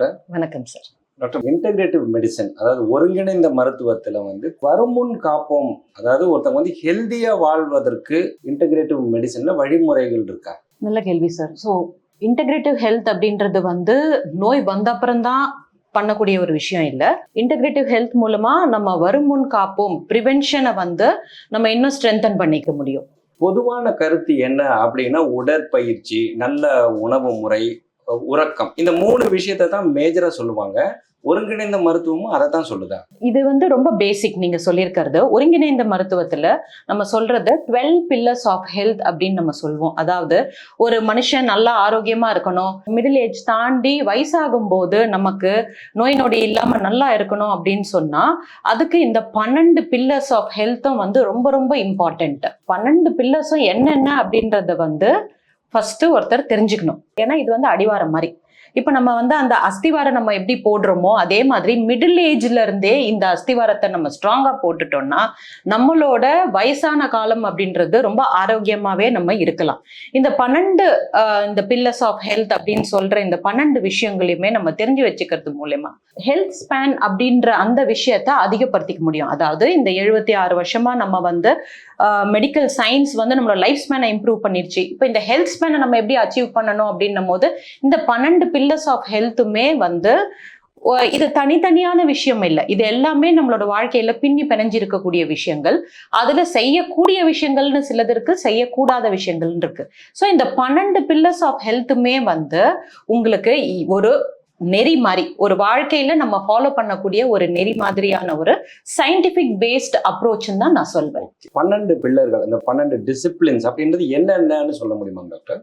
Doctor. வணக்கம் sir doctor integrative medicine அதாவது ஒருங்கிணைந்த மருத்துவத்தில் வந்து வருமுன் காப்போம் அதாவது ஒருத்தவங்க வந்து ஹெல்தியாக வாழ்வதற்கு இன்டகிரேட்டிவ் மெடிசனில் வழிமுறைகள் இருக்கா? நல்ல கேள்வி சார் ஸோ இன்டகிரேட்டிவ் ஹெல்த் அப்படின்றது வந்து நோய் வந்த அப்புறம்தான் பண்ணக்கூடிய ஒரு விஷயம் இல்லை. இன்டகிரேட்டிவ் ஹெல்த் மூலமா நம்ம வருமுன் காப்போம் ப்ரிவென்ஷனை வந்து நம்ம இன்னும் ஸ்ட்ரென்தன் பண்ணிக்க முடியும். பொதுவான கருத்து என்ன அப்படின்னா உடற்பயிற்சி நல்ல உணவு முறை உறக்கம். இந்த மூணு விஷயத்தை தான் மேஜரா சொல்லுவாங்க. ஒருங்கிணைந்த மருத்துவமும் அதை தான் சொல்லுதா? இது வந்து ரொம்ப பேசிக் நீங்க சொல்லியிருக்கிறது. ஒருங்கிணைந்த மருத்துவத்துல நம்ம சொல்றது டுவெல் பில்லர்ஸ் ஆஃப் ஹெல்த் அப்படின்னு நம்ம சொல்லுவோம் அதாவது ஒரு மனுஷன் நல்லா ஆரோக்கியமா இருக்கணும். மிடில் ஏஜ் தாண்டி வயசாகும் போது நமக்கு நோய் நொடி இல்லாம நல்லா இருக்கணும் அப்படின்னு சொன்னா அதுக்கு இந்த பன்னெண்டு பில்லர்ஸ் ஆஃப் ஹெல்த்தும் வந்து ரொம்ப ரொம்ப இம்பார்ட்டன்ட் பன்னெண்டு பில்லர்ஸும் என்னென்ன அப்படின்றத வந்து ஃபஸ்ட்டு ஒருத்தர் தெரிஞ்சுக்கணும். ஏன்னா இது வந்து அடிவாரம் மாதிரி. இப்போ நம்ம வந்து அந்த அஸ்திவாரம் நம்ம எப்படி போடுறோமோ அதே மாதிரி மிடில் ஏஜ்ல இருந்தே இந்த அஸ்திவாரத்தை நம்ம ஸ்ட்ராங்கா போட்டுட்டோம்னா நம்மளோட வயசான காலம் அப்படின்றது ரொம்ப ஆரோக்கியமாவே நம்ம இருக்கலாம். இந்த பன்னெண்டு இந்த பில்லர்ஸ் ஆஃப் ஹெல்த் அப்படின்னு சொல்ற இந்த பன்னெண்டு விஷயங்களையுமே நம்ம தெரிஞ்சு வச்சுக்கிறது மூலயமா ஹெல்த் ஸ்பேன் அப்படின்ற அந்த விஷயத்த அதிகப்படுத்திக்க முடியும். அதாவது இந்த எழுபத்தி ஆறு வருஷமா நம்ம வந்து மெடிக்கல் சயின்ஸ் வந்து நம்மளோட லைஃப் ஸ்பேனை இம்ப்ரூவ் பண்ணிருச்சு. இப்போ இந்த ஹெல்த் ஸ்பேனை நம்ம எப்படி அச்சீவ் பண்ணணும் அப்படின்னும் போது இந்த பன்னெண்டு பில்லர்ஸ் ஆஃப் ஹெல்த்துமே வந்து இது தனித்தனியான விஷயம் இல்லை. இது எல்லாமே நம்மளோட வாழ்க்கையில பின்னி பிணைஞ்சிருக்கக்கூடிய விஷயங்கள். அதுல செய்யக்கூடிய விஷயங்கள்னு சிலது இருக்கு செய்யக்கூடாத விஷயங்கள் இருக்கு. ஸோ இந்த பன்னெண்டு பில்லர்ஸ் ஆஃப் ஹெல்த்துமே வந்து உங்களுக்கு ஒரு நெறி மாதிரி ஒரு வாழ்க்கையில நம்ம ஃபாலோ பண்ணக்கூடிய ஒரு நெறி மாதிரியான ஒரு சயின்டிபிக் பேஸ்ட் அப்ரோச்னு தான் நான் சொல்வேன். பன்னெண்டு பில்லர்கள் இந்த பன்னெண்டு டிசிப்ளின்ஸ் அப்படின்றது என்னென்னு சொல்ல முடியுமா டாக்டர்?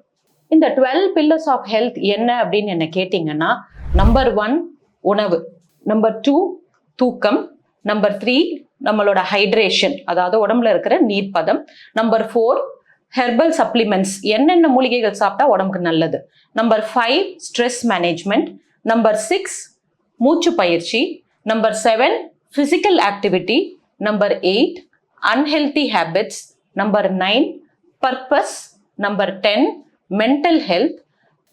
இந்த டுவெல் பில்லர்ஸ் ஆஃப் ஹெல்த் என்ன அப்படின்னு என்ன கேட்டிங்கன்னா நம்பர் ஒன் உணவு. நம்பர் டூ தூக்கம். நம்பர் த்ரீ நம்மளோட ஹைட்ரேஷன் அதாவது உடம்புல இருக்கிற நீர்ப்பதம். நம்பர் ஃபோர் ஹெர்பல் சப்ளிமெண்ட்ஸ் என்னென்ன மூலிகைகள் சாப்பிட்டா உடம்புக்கு நல்லது? Number five stress management number six மூச்சு பயிற்சி. Number seven physical activity number eight unhealthy habits number nine purpose number ten mental health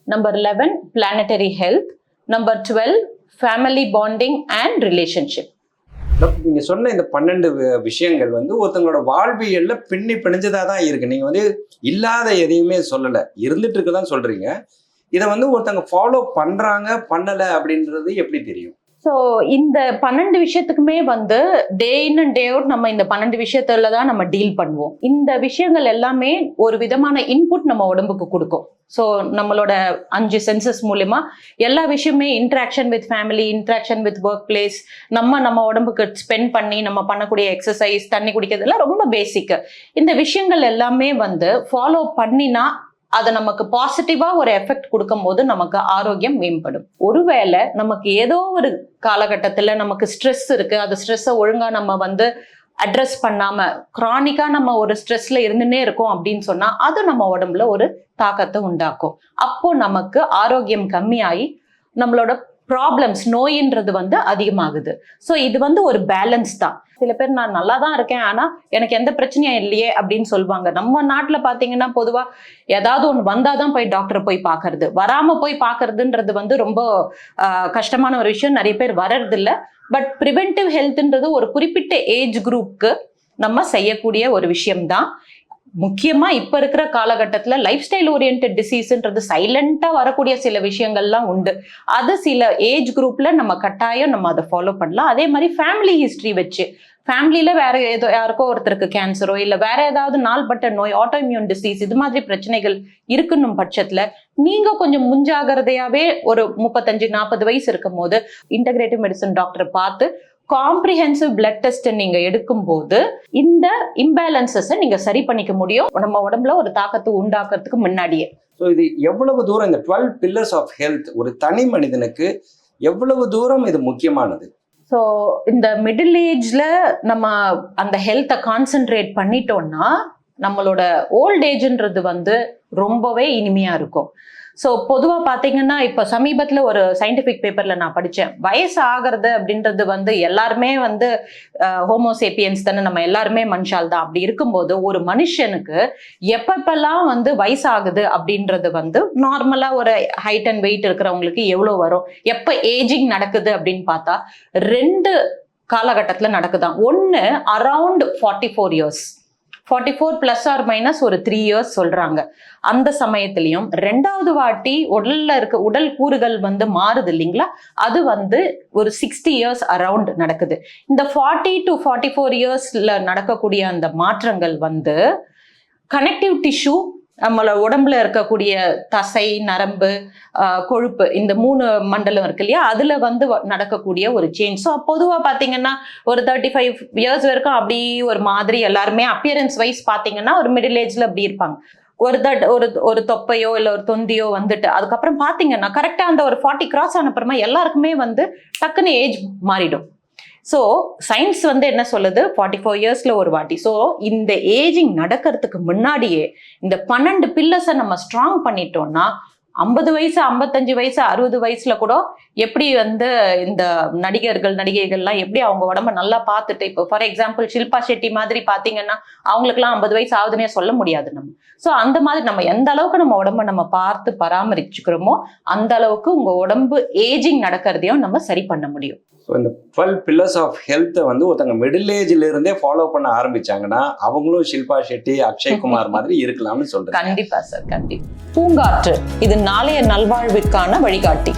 number eleven planetary health number twelve family bonding and relationship நீங்கள் நீங்க சொன்ன இந்த பன்னெண்டு விஷயங்கள் வந்து ஒருத்தங்களோட வாழ்வியல்ல பின்னி பிணைஞ்சதா தான் இருக்கு. நீங்க வந்து இல்லாத எதையுமே சொல்லல. இருந்துட்டு இருக்குதான் சொல்றீங்க. இதை வந்து ஒருத்தங்க ஃபாலோ பண்றாங்க பண்ணல அப்படின்றது எப்படி தெரியும்? ஸோ இந்த பன்னெண்டு விஷயத்துக்குமே வந்து டே இன் அண்ட் டே அவுட் நம்ம இந்த பன்னெண்டு விஷயத்துல தான் நம்ம டீல் பண்ணுவோம். இந்த விஷயங்கள் எல்லாமே ஒரு விதமான இன்புட் நம்ம உடம்புக்கு கொடுக்கும். ஸோ நம்மளோட அஞ்சு சென்சஸ் மூலயமா எல்லா விஷயமே interaction with family interaction with workplace நம்ம நம்ம உடம்புக்கு ஸ்பெண்ட் பண்ணி நம்ம பண்ணக்கூடிய எக்ஸசைஸ் தண்ணி குடிக்கிறது எல்லாம் ரொம்ப பேசிக்கு இந்த விஷயங்கள் எல்லாமே வந்து ஃபாலோ பண்ணினா அது நமக்கு பாசிட்டிவா ஒரு எஃபெக்ட் கொடுக்கும் போது நமக்கு ஆரோக்கியம் மேம்படும். ஒருவேளை நமக்கு ஏதோ ஒரு காலகட்டத்துல நமக்கு ஸ்ட்ரெஸ் இருக்கு. அந்த ஸ்ட்ரெஸ்ஸை ஒழுங்கா நம்ம வந்து அட்ரஸ் பண்ணாம கிரானிக்கா நம்ம ஒரு ஸ்ட்ரெஸ்ல இருந்துனே இருக்கோம் அப்படின்னு சொன்னா அது நம்ம உடம்புல ஒரு தாக்கத்தை உண்டாக்கும். அப்போ நமக்கு ஆரோக்கியம் கம்மியாகி நம்மளோட ப்ராப்ளம்ஸ் நோயின்றது வந்து அதிகமாகுது. ஸோ இது வந்து ஒரு பேலன்ஸ் தான். சில பேர் நான் நல்லா தான் இருக்கேன் ஆனா எனக்கு எந்த பிரச்சனையும் இல்லையே அப்படின்னு சொல்லுவாங்க. நம்ம நாட்டுல பாத்தீங்கன்னா பொதுவா ஏதாவது ஒன்று வந்தாதான் போய் டாக்டரை போய் பார்க்கறது வராம போய் பார்க்கறதுன்றது வந்து ரொம்ப கஷ்டமான ஒரு விஷயம். நிறைய பேர் வர்றது பட் ப்ரிவென்டிவ் ஹெல்த்ன்றது ஒரு குறிப்பிட்ட ஏஜ் குரூப்க்கு நம்ம செய்யக்கூடிய ஒரு விஷயம்தான். முக்கியமாக இப்போ இருக்கிற காலகட்டத்தில் லைஃப் ஸ்டைல் ஓரியன்ட் டிசீஸ்ன்றது சைலண்ட்டாக வரக்கூடிய சில விஷயங்கள்லாம் உண்டு. அது சில ஏஜ் குரூப்பில் நம்ம கட்டாயம் நம்ம அதை ஃபாலோ பண்ணலாம். அதே மாதிரி ஃபேமிலி ஹிஸ்ட்ரி வச்சு ஃபேமிலியில் வேற ஏதோ யாருக்கோ ஒருத்தருக்கு கேன்சரோ இல்லை வேற ஏதாவது நாள்பட்ட நோய் ஆட்டோமியூன் டிசீஸ் இது மாதிரி பிரச்சனைகள் இருக்குன்னும் பட்சத்தில் நீங்கள் கொஞ்சம் முஞ்சாகிறதையாவே ஒரு முப்பத்தஞ்சு நாற்பது வயசு இருக்கும் போது இன்டகிரேட்டிவ் மெடிசன் டாக்டரை பார்த்து காம்ப்ரிஹென்சிவ் பிளட் டெஸ்ட் நீங்க எடுக்கும்போது இந்த இம்பேலன்சஸை நீங்க சரி பண்ணிக்க முடியும். நம்ம உடம்புல ஒரு தாக்கத்தை உண்டாக்குறதுக்கு முன்னாடியே. ஸோ இது எவ்வளவு தூரம் இந்த டுவெல் பில்லர்ஸ் ஆஃப் ஹெல்த் ஒரு தனி மனிதனுக்கு எவ்வளவு தூரம் இது முக்கியமானது? ஸோ இந்த மிடில் ஏஜ்ல நம்ம அந்த ஹெல்த்தை கான்சென்ட்ரேட் பண்ணிட்டோம்னா நம்மளோட ஓல்ட் ஏஜ்ன்றது வந்து ரொம்பவே இனிமையா இருக்கும். ஸோ பொதுவாக பார்த்தீங்கன்னா இப்போ சமீபத்தில் ஒரு சயின்டிஃபிக் பேப்பரில் நான் படித்தேன் வயசு ஆகிறது அப்படின்றது வந்து எல்லாருமே வந்து ஹோமோசேப்பியன்ஸ் தானே நம்ம எல்லாருமே மனுஷால் தான். அப்படி இருக்கும்போது ஒரு மனுஷனுக்கு எப்பப்பெல்லாம் வந்து வயசாகுது அப்படின்றது வந்து நார்மலாக ஒரு ஹைட் அண்ட் வெயிட் இருக்கிறவங்களுக்கு எவ்வளோ வரும்? எப்போ ஏஜிங் நடக்குது அப்படின்னு பார்த்தா ரெண்டு காலகட்டத்தில் நடக்குதான். ஒன்று around forty four years forty four plus or minus ஒரு த்ரீ இயர்ஸ் சொல்கிறாங்க அந்த சமயத்துலையும் ரெண்டாவது வாட்டி உடலில் இருக்க உடல் கூறுகள் வந்து மாறுது இல்லைங்களா? அது வந்து ஒரு சிக்ஸ்டி இயர்ஸ் அரவுண்ட் நடக்குது. இந்த ஃபார்ட்டி டு ஃபார்ட்டி ஃபோர் இயர்ஸில் நடக்கக்கூடிய அந்த மாற்றங்கள் வந்து கனெக்டிவ் டிஷ்யூ நம்மள உடம்புல இருக்கக்கூடிய தசை நரம்பு கொழுப்பு இந்த மூணு மண்டலம் இருக்கு இல்லையா? அதுல வந்து வ- நடக்கக்கூடிய ஒரு சேஞ்ச் ஸோ பொதுவா பாத்தீங்கன்னா ஒரு தேர்ட்டி ஃபைவ் இயர்ஸ் வரைக்கும் அப்படி ஒரு மாதிரி எல்லாருமே அப்பியரன்ஸ் வைஸ் பாத்தீங்கன்னா ஒரு மிடில் ஏஜ்ல அப்படி இருப்பாங்க. ஒரு தட் ஒரு ஒரு தொப்பையோ இல்லை ஒரு தொந்தியோ வந்துட்டு அதுக்கப்புறம் பார்த்தீங்கன்னா கரெக்டாக அந்த ஒரு ஃபார்ட்டி கிராஸ் ஆன அப்புறமா எல்லாருக்குமே வந்து டக்குன்னு ஏஜ் மாறிடும். ஸோ சயின்ஸ் வந்து என்ன சொல்லுது? ஃபார்ட்டி ஃபோர் இயர்ஸ்ல ஒரு வாட்டி. ஸோ இந்த ஏஜிங் நடக்கிறதுக்கு முன்னாடியே இந்த பன்னெண்டு பில்லர்ஸை நம்ம ஸ்ட்ராங் பண்ணிட்டோம்னா ஐம்பது வயசு ஐம்பத்தஞ்சு வயசு அறுபது வயசுல கூட எப்படி வந்து இந்த நடிகர்கள் நடிகைகள்லாம் எப்படி அவங்க உடம்ப நல்லா பார்த்துட்டு இப்போ ஃபார் எக்ஸாம்பிள் ஷில்பா ஷெட்டி மாதிரி பார்த்தீங்கன்னா அவங்களுக்குலாம் ஐம்பது வயசு ஆகுதுன்னே சொல்ல முடியாது நம்ம. ஸோ அந்த மாதிரி நம்ம எந்த அளவுக்கு நம்ம உடம்ப நம்ம பார்த்து பராமரிச்சுக்கிறோமோ அந்த அளவுக்கு உங்க உடம்பு ஏஜிங் நடக்கிறதையும் நம்ம சரி பண்ண முடியும். ஸோ இந்த டுவெல் பில்லர்ஸ் ஆஃப் ஹெல்த்தை வந்து ஒருத்தங்க மிடில் ஏஜ்ல இருந்தே ஃபாலோ பண்ண ஆரம்பிச்சாங்கன்னா அவங்களும் ஷில்பா ஷெட்டி அக்ஷய்குமார் மாதிரி இருக்கலாம்னு சொல்றேன். கண்டிப்பா சார் கண்டிப்பா. பூங்காற்று இது நாளைய நல்வாழ்விற்கான வழிகாட்டி.